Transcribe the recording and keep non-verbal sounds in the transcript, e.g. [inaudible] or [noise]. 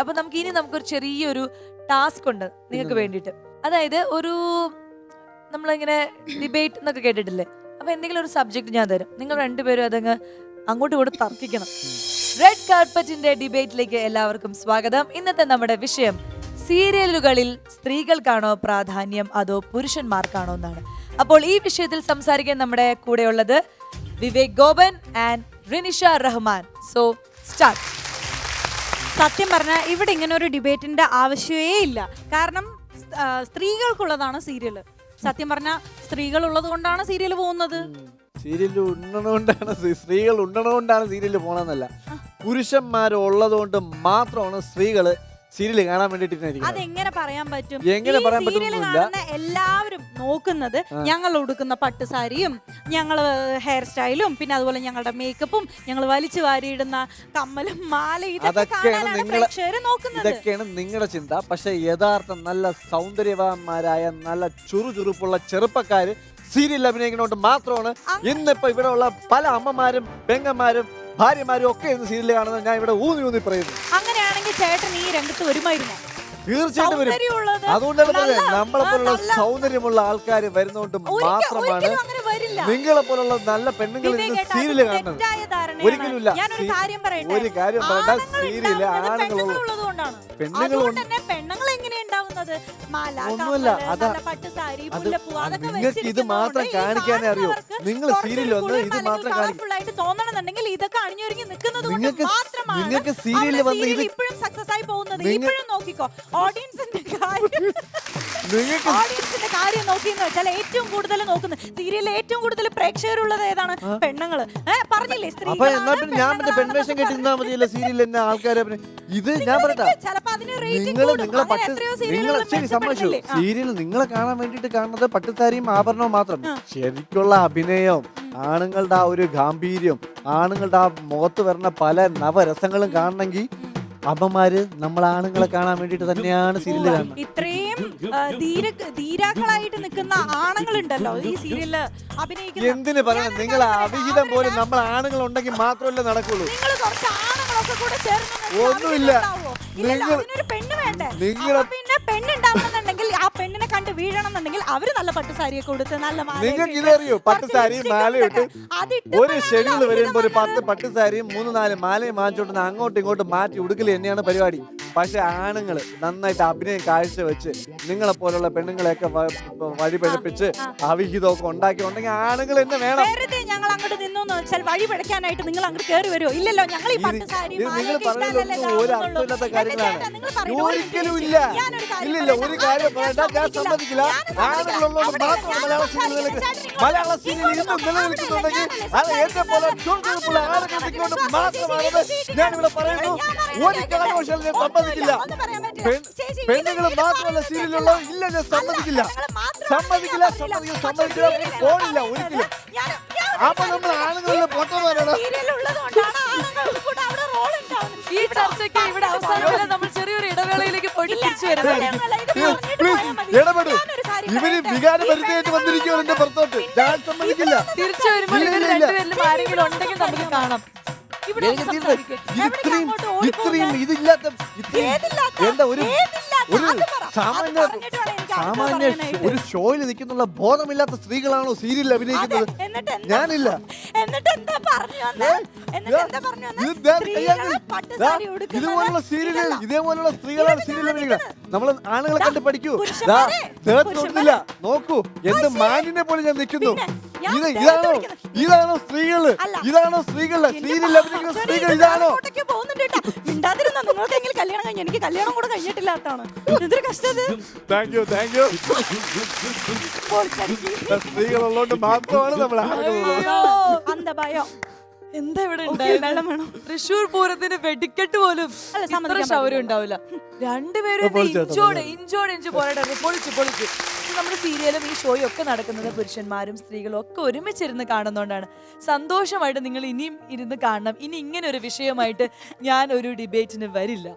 അപ്പൊ നമുക്ക് ഇനി നമുക്കൊരു ചെറിയൊരു ടാസ്ക് ഉണ്ട് നിങ്ങൾക്ക് വേണ്ടിയിട്ട്. അതായത് ഒരു നമ്മളിങ്ങനെ ഡിബേറ്റ് എന്നൊക്കെ കേട്ടിട്ടില്ലേ? അപ്പൊ എന്തെങ്കിലും ഒരു സബ്ജക്ട് ഞാൻ തരും. നിങ്ങൾ രണ്ടുപേരും അതങ്ങ് അങ്ങോട്ടും ഇങ്ങോട്ട് തർക്കിക്കണം. റെഡ് കാർപ്പറ്റിന്റെ ഡിബേറ്റിലേക്ക് എല്ലാവർക്കും സ്വാഗതം. ഇന്നത്തെ നമ്മുടെ വിഷയം സീരിയലുകളിൽ സ്ത്രീകൾക്കാണോ പ്രാധാന്യം അതോ പുരുഷന്മാർക്കാണോ എന്നാണ്. അപ്പോൾ ഈ വിഷയത്തിൽ സംസാരിക്കാൻ നമ്മുടെ കൂടെയുള്ളത് Vivek Gopan and Rinisha Rahman. So start സത്യം പറഞ്ഞാൽ ഇവിടെ ഇങ്ങനെ ഒരു ഡിബേറ്റിന്റെ ആവശ്യമേ ഇല്ല. കാരണം സ്ത്രീകൾക്കുള്ളതാണ് സീരിയൽ സത്യം പറഞ്ഞാൽ സ്ത്രീകൾ ഉള്ളത് കൊണ്ടാണ് സീരിയൽ പോകുന്നത്. സീരിയൽ ഉണ്ടണോണ്ടാണ് സ്ത്രീകൾ ഉണ്ടണോണ്ടാണ് സീരിയൽ പോണെന്നല്ല പുരുഷന്മാരുള്ളത് കൊണ്ട് മാത്രമാണ് സ്ത്രീകൾ സീരിയൽ കാണാൻ വേണ്ടിട്ട് അതെങ്ങനെ പറയാൻ പറ്റും? എങ്ങനെ പറയാൻ. കാണുന്ന എല്ലാവരും നോക്കുന്നത് ഞങ്ങൾ ഉടുക്കുന്ന പട്ടുസാരിയും ഞങ്ങൾ ഹെയർ സ്റ്റൈലും പിന്നെ അതുപോലെ ഞങ്ങളുടെ മേക്കപ്പും ഞങ്ങൾ വലിച്ചു വാരിയിടുന്ന കമ്മലും മാല ഇതൊക്കെ അതൊക്കെയാണ് കാണാനാണ് നിങ്ങൾ പ്രേക്ഷകര് നോക്കുന്നത്. ഇതൊക്കെയാണ് നിങ്ങളുടെ ചിന്ത. പക്ഷെ യഥാർത്ഥ നല്ല സൗന്ദര്യവാന്മാരായ നല്ല ചുറുചുറുപ്പുള്ള ചെറുപ്പക്കാര് സീരിയൽ അഭിനയിക്കുന്നതുകൊണ്ട് മാത്രമാണ് ഇന്നിപ്പോ ഇവിടെ ഉള്ള പല അമ്മമാരും പെങ്ങന്മാരും ഭാര്യമാരും ഒക്കെ ഇന്ന് സീരിയൽ കാണുന്നത് ഞാൻ ഇവിടെ ഊന്നി ഊന്നി പറയുന്നു. അങ്ങനെയാണെങ്കിൽ ചേട്ടൻ ഈ രംഗത്ത് വരുമായിരുന്നു. തീർച്ചയായിട്ടും വരും. സൗന്ദര്യമുള്ളത് അതുകൊണ്ടാണ് നമ്മളെപ്പോലുള്ള നല്ല- നമ്മളെ പോലുള്ള നല്ല- സൗന്ദര്യമുള്ള ആൾക്കാർ വരുന്നതുകൊണ്ട് മാത്രമാണ് ഒരിക്കലും അങ്ങനെ വരില്ല. നിങ്ങളെ പോലുള്ള നല്ല പെണ്ണുങ്ങൾ ഇന്ന് വിവേകേട്ടാ, സീരിയൽ അത് കാണുന്നത്. തെറ്റായ. ഒരിക്കലുമില്ല. ഞാനൊരു സീ- കാര്യം ഒരു കാര്യം. പെണ്ണുങ്ങൾ എങ്ങനെ ഉണ്ടാവുന്നത് ഒന്നുമല്ല, അതാ- നിങ്ങൾക്ക് ഇത് മാത്രം കാണിക്കാനേ അറിയൂ. നിങ്ങൾ സീരിയൽ വന്ന് ഇത് മാത്രം തോന്നണമെന്നുണ്ടെങ്കിൽ ഇതൊക്കെ അണിഞ്ഞൊരുങ്ങി നിൽക്കുന്നത് നിങ്ങൾക്ക് സീരിയലിൽ വന്ന് ഇത് ഇപ്പോഴും സക്സസ് ആയി പോകുന്നത്. ഇപ്പോഴും നോക്കിക്കോ. ഓഡിയൻസിന്റെ കാര്യം [laughs] നിങ്ങൾക്ക് കാര്യം നോക്കിയെന്ന് വെച്ചാൽ ഏറ്റവും കൂടുതൽ നോക്കുന്നത് സീരിയലിൽ ഏറ്റവും കൂടുതൽ പ്രേക്ഷകരുള്ളത് ഏതാണ്? പെണ്ണുങ്ങൾ. ഏഹ് പറഞ്ഞില്ലേ അപ്പൊ എന്നാ പിന്നെ ഞാൻ മറ്റേ പെൺവേഷം കെട്ടി നിന്നാ മതിയല്ലോ സീരിയൽ എന്നെ ആൾക്കാരെ ഇത് ഞാൻ പറയട്ടെ. ചിലപ്പോ അതിന് റേറ്റിംഗ് നിങ്ങൾ നിങ്ങളെ പട്ട് സീരിയലുകൾ ശരി സമ്മതിച്ചു. സീരിയൽ നിങ്ങളെ കാണാൻ വേണ്ടിട്ട് കാണുന്നത് പട്ടുസാരിയും ആഭരണവും മാത്രം. ശരിക്കുള്ള അഭിനയം ആണുങ്ങളുടെ ആ ഒരു ഗാംഭീര്യം ആണുങ്ങളുടെ ആ മുഖത്ത് വരുന്ന പല നവരസങ്ങളും കാണണമെങ്കിൽ അമ്മമാര് നമ്മൾ ആണുങ്ങളെ കാണാൻ വേണ്ടിട്ട് തന്നെയാണ് സീരിയൽ കാണുന്നത്. ഇത്രയും ആ, ധീര ധീരാക്കളായിട്ട് നിൽക്കുന്ന ആണുങ്ങളുണ്ടല്ലോ ഈ സീരിയലിൽ അഭിനയിക്കുന്ന. എന്തിന് പറയണം നിങ്ങൾ അവിഹിതം പോലും നമ്മൾ ആണുങ്ങൾ ഉണ്ടെങ്കിൽ മാത്രമല്ലേ നടക്കുള്ളൂ. നിങ്ങൾ കുറച്ച് ആണുങ്ങളൊക്കെ കൂടെ ചേർന്ന് ഒന്നുമില്ല. നിങ്ങൾ- പെണ്ണ് വേണ്ടേ? അപ്പൊ പിന്നെ പെണ്ണുണ്ടാവണമെന്നുണ്ടെങ്കിൽ ആ പെണ്ണിനെ കണ്ട് വീഴണം എന്നുണ്ടെങ്കിൽ അവർ നല്ല പട്ടുസാരിയൊക്കെ കൊടുത്ത് നല്ല നിങ്ങൾക്ക് ഇതറിയോ? പട്ടുസാരി മാലയിട്ട് ഒരു ഷെഡ്യൂൾ വരുമ്പോ ഒരു പത്ത് പട്ടുസാരിയും മൂന്ന് നാല് മാലയും വാങ്ങിച്ചോണ്ട് അങ്ങോട്ടും ഇങ്ങോട്ടും മാറ്റി ഉടുക്കൽ തന്നെയാണ് പരിപാടി. പക്ഷെ ആണുങ്ങൾ നന്നായിട്ട് അഭിനയം കാഴ്ചവെച്ച് നിങ്ങളെ പോലുള്ള പെണ്ണുങ്ങളെയൊക്കെ വഴി പഴപ്പിച്ച് അവിഹിതമൊക്കെ ഉണ്ടാക്കി ഉണ്ടെങ്കിൽ ആണുങ്ങൾ എന്നെ വേണം. വെറുതെ ഞങ്ങൾ അങ്ങോട്ട് നിന്നു വെച്ചാൽ വഴി പിഴയ്ക്കാനായിട്ട് നിങ്ങൾ അങ്ങോട്ട് കയറി വരുമോ ഇല്ലല്ലോ ഞങ്ങൾ ഈ നിങ്ങൾ മാലയൊക്കെ ഒരു. അർത്ഥമില്ലാത്ത കാര്യങ്ങളാണ്. ഒരിക്കലും ഇല്ല. ഇല്ലില്ല ഒരു കാര്യം ഞാൻ പറയണ്ട. ഞാൻ സമ്മതിക്കില്ല. ഞാൻ ആണുങ്ങളുള്ളതുകൊണ്ട് അവിടെ മാത്രം ഞാൻ മലയാള സംസാരിക്കില്ല. സീരിയൽ ചേട്ടൻ മലയാള ഇങ്ങോട്ട് സീരിയൽ ഇന്നും അവിടെ നിലനിൽക്കുന്നുണ്ടെങ്കിൽ ഞാൻ അത് എന്നെ പോലെ ആളുകൾ നിൽക്കൊണ്ട് ഞാൻ ഇവിടെ പറയുന്നു. ഒരു ഞാൻ സമ്മതിക്കില്ല. പെണ്ണുങ്ങൾ മാത്രമല്ല പറഞ്ഞത് സീരിയലുള്ളത് ഇല്ല ഞാൻ സമ്മതിക്കില്ല. സമ്മതിക്കില്ല സമ്മതിക്കില്ല സമ്മതിക്കില്ല. പോണില്ല ഒരിക്കലും. അപ്പൊ നമ്മൾ ആണുങ്ങളിലെ പൊട്ടം ഉണ്ടാവുന്നത്. ഈ ചർച്ചയ്ക്ക് ഇവിടെ അവസാനം നമ്മൾ ചെറിയൊരു ഇടവേളയിലേക്ക് പോയിട്ട് തിരിച്ചു വരുന്നത്. ഇടപെടൂ. ഇവർ. വികാര പരിചയമായിട്ട് വന്നിരിക്കുമോ എന്റെ പുറത്തോട്ട്. ഞാൻ സമ്മതിക്കില്ല. തിരിച്ചു വരുമ്പോൾ ഇവർ. രണ്ടുപേരിലും ആരെങ്കിലും ഉണ്ടെങ്കിൽ നമുക്ക് കാണാം. ഇവിടെ എനിക്ക് ഒന്ന് ഇത് സംസാരിക്ക്. ഇത് ഇത്രയും അങ്ങോട്ട് ഇത്രയും പോകുന്നത്? ഇതില്ലാത്ത ഇത്രയും ഏതില്ലാത്ത? എന്താ ഒരു ഏതില്ലാത്ത? ഒരു അത് പറ. അത് സാമാന്യ പറഞ്ഞിട്ട് വേണം എനിക്ക് സാമാന്യ. ഒരു ഷോയിൽ നിൽക്കുന്നുള്ള ബോധമില്ലാത്ത സ്ത്രീകളാണോ സീരിയലിൽ അതെ, അഭിനയിക്കുന്നത് എന്നിട്ട് എന്താ? ഞാനില്ല എന്നിട്ട് എന്താ പറഞ്ഞു വന്നേ? എന്നിട്ട് എന്താ പറഞ്ഞു വന്നേ? ഇത് ദേ സ്ത്രീകൾ കയ്യാങ്കളി. പട്ടുസാരി ദാ, ഇതുപോലുള്ള സീരിയൽ ഇതല്ല. ഇതേപോലുള്ള സ്ത്രീകളാണ് സീരിയൽ അഭിനയിക്കുന്നത് നമ്മൾ ആണുങ്ങളെ കണ്ട് പഠിക്കൂ ദാ, പുരുഷന്മാരെ, ദേഹത്തൊന്നുമില്ല നോക്കൂ എന്ത് മാനിനെ പോലെ ഞാൻ നിൽക്കുന്നു പിന്നെ, ഇത് ഇതാണോ. ഇതാണോ സ്ത്രീകൾ. ഇതാണോ സ്ത്രീകൾ. അഭിനയിക്കുന്ന പടച്ചോനെ, സ്ത്രീകൾ ഇത് ഇതാണോ? പോകുന്നുണ്ട് കേട്ടോ. കല്യാണം കഴിഞ്ഞു. എനിക്ക് കല്യാണം കൂടെ കഴിഞ്ഞിട്ടില്ലാത്താണ് എന്തൊരു കഷ്ടത്? താങ്ക് യു താങ്ക് യു പൊളിച്ചടുക്കി. സ്ത്രീകളുള്ളതുകൊണ്ട് മാത്രമാണ് നമ്മൾ അന്ത ഭയം എന്താ ഇവിടെ ഓക്കേ, വെള്ളം വേണം. തൃശ്ശൂർ പൂരത്തിന് വെടിക്കെട്ട് പോലും അല്ല, സമ്മതിക്കാൻ ശൗര്യം ഉണ്ടാവില്ല. രണ്ടുപേരും ഇഞ്ചോടെ ഇഞ്ചോടെ ഇഞ്ച് പോരാട്ടം. പൊളിച്ചു പൊളിച്ചു. നമ്മുടെ സീരിയലും ഈ ഷോയും ഒക്കെ നടക്കുന്നത് പുരുഷന്മാരും സ്ത്രീകളും ഒക്കെ ഒരുമിച്ചിരുന്ന് കാണുന്നതുകൊണ്ടാണ് സന്തോഷമായിട്ട് നിങ്ങൾ ഇനിയും ഇരുന്ന് കാണണം. ഇനി ഇങ്ങനെ ഒരു വിഷയമായിട്ട് ഞാൻ ഒരു ഡിബേറ്റിന് വരില്ല.